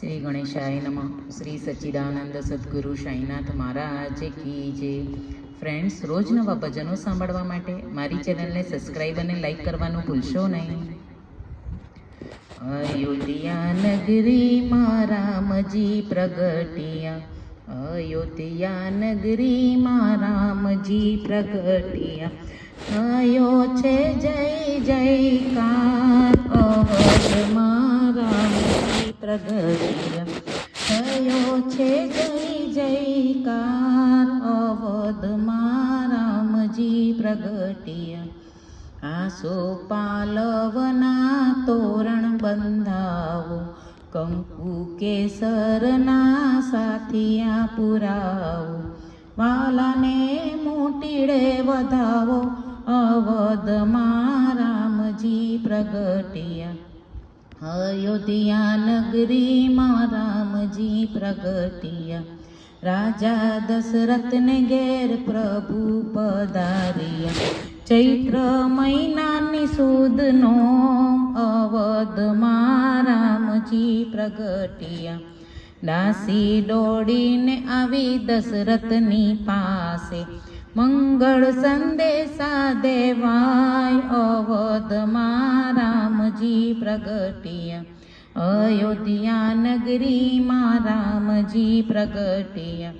શ્રી ગણેશાય નમઃ. શ્રી સચ્ચિદાનંદ સદગુરુ સાંઈનાથ મહારાજ કી જે ફ્રેન્ડ્સ રોજ નવા ભજનો સાંભળવા માટે મારી ચેનલને સબસ્ક્રાઈબ અને લાઈક કરવાનું ભૂલશો નહીં. અયોધ્યા નગરીમાં રામજી પ્રગટિયા. અયોધ્યા નગરીમાં રામજી પ્રગટિયા. થયો છે જય જયકાર અવધમાં. પ્રગટિયા. થયો છે જય જયકાર અવધમાં રામજી પ્રગટિયા. આસો પાલવના તોરણ બંધાવો, કંકુ કેસરના સાથિયા પુરાવો. વાલાને મોટીડે વધાવો અવધમાં રામજી પ્રગટિયા. અયોધ્યા નગરીમાં રામજી પ્રગટિયા. રાજા દશરથને ઘેર પ્રભુ પધાર્યા. ચૈત્ર મહિનાની સુદનો અવધમાં રામજી પ્રગટિયા. દાસી દોડીને આવી દશરથની પાસે. મંગળ સંદેશા દેવાય અવધમાં રામજી પ્રગટ્યા. અયોધ્યા નગરીમાં રામજી પ્રગટ્યા.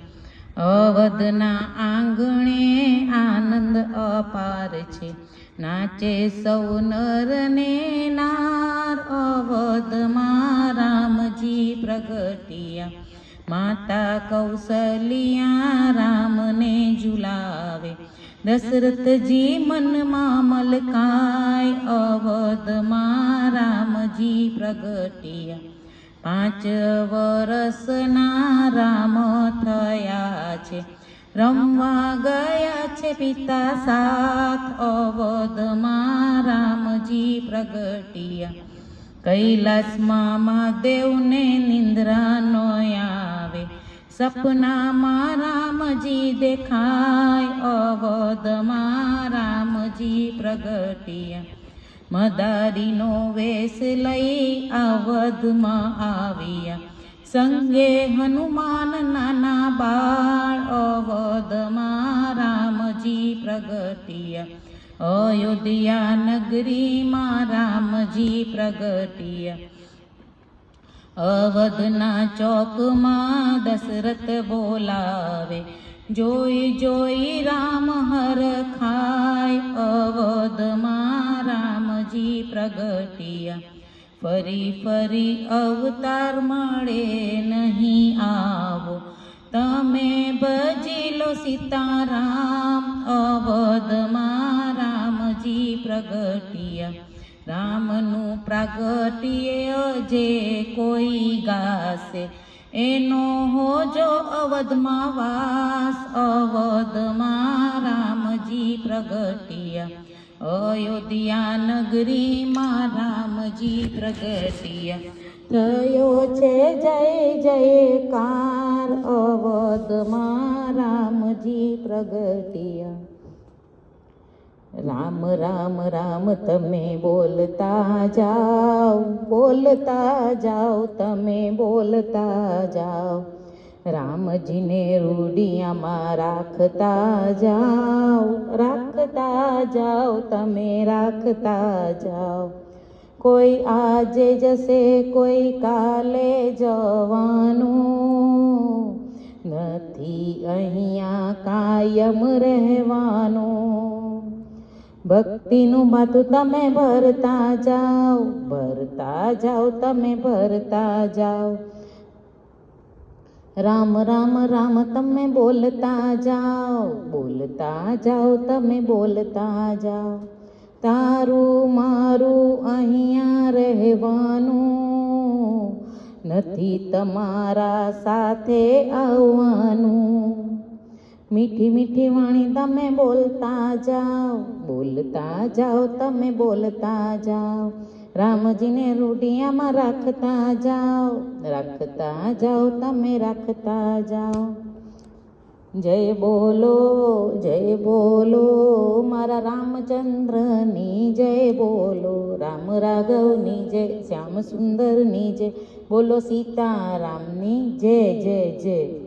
અવધના આંગણે આનંદ અપાર છે. નાચે સૌ નરને નાર અવધમાં રામજી પ્રગટિયા. માતા કૌશલિયા રામને ઝુલાવે. દશરથજી મનમાં મલકાય અવધમાં રામજી પ્રગટિયા. પાંચ વરસના રામ થયા છે. રમવા ગયા છે પિતા સાથ અવધમાં રામજી પ્રગટિયા. કૈલાસમાં મહાદેવને નિંદ્રા સપનામાં રામજી દેખાય અવધમાં રામજી પ્રગટ્યા. મદારીનો વેશ લઈ અવધમાં આવ્યા. સંગે હનુમાન નાના બાળ અવધમાં રામજી પ્રગટ્યા. અયોધ્યા નગરીમાં રામજી પ્રગટિયા. અવધના ચોકમાં દશરથ બોલાવે, જોઈ જોઈ રામ હર ખાય અવધમાં રામજી પ્રગટિયા. ફરી ફરી અવતાર મળે નહીં આવો. તમે ભજી લો સીતારામ અવધમાં રામજી પ્રગટિયા. રામનું પ્રાગટ્ય જે કોઈ ગાશે, એનો હોજો અવધમાં વાસ, અવધમાં રામજી પ્રગટ્યા. અયોધ્યા નગરીમાં રામજી પ્રગટ્યા. થયો છે જય, જયકાર, અવધમાં રામજી પ્રગટિયા. રામ રામ રામ, તમે બોલતા જાઓ બોલતા જાઓ, તમે બોલતા જાઓ. રામજીને રૂડિયામાં રાખતા જાઓ રાખતા જાઓ, તમે રાખતા જાઓ. કોઈ આજે જશે, કોઈ કાલે જવાનું. નથી અહીંયા કાયમ રહેવાનું. ભક્તિનું માથું તમે ભરતા જાઓ ભરતા જાઓ, તમે ભરતા જાઓ. રામ રામ રામ, તમે બોલતા જાઓ બોલતા જાઓ, તમે બોલતા જાઓ. તારું મારું અહીંયા રહેવાનું, નથી તમારા સાથે આવવાનું. મીઠી મીઠી વાણી તમે બોલતા જાઓ બોલતા જાઓ, તમે બોલતા જાઓ. રામજીને રૂઢિયામાં રાખતા જાઓ રાખતા જાઓ, તમે રાખતા જાઓ. જય બોલો જય બોલો, મારા રામચંદ્રની જય બોલો. રામ રાઘવની જય, શ્યામ સુંદરની જય. બોલો સીતારામની જય જય જય.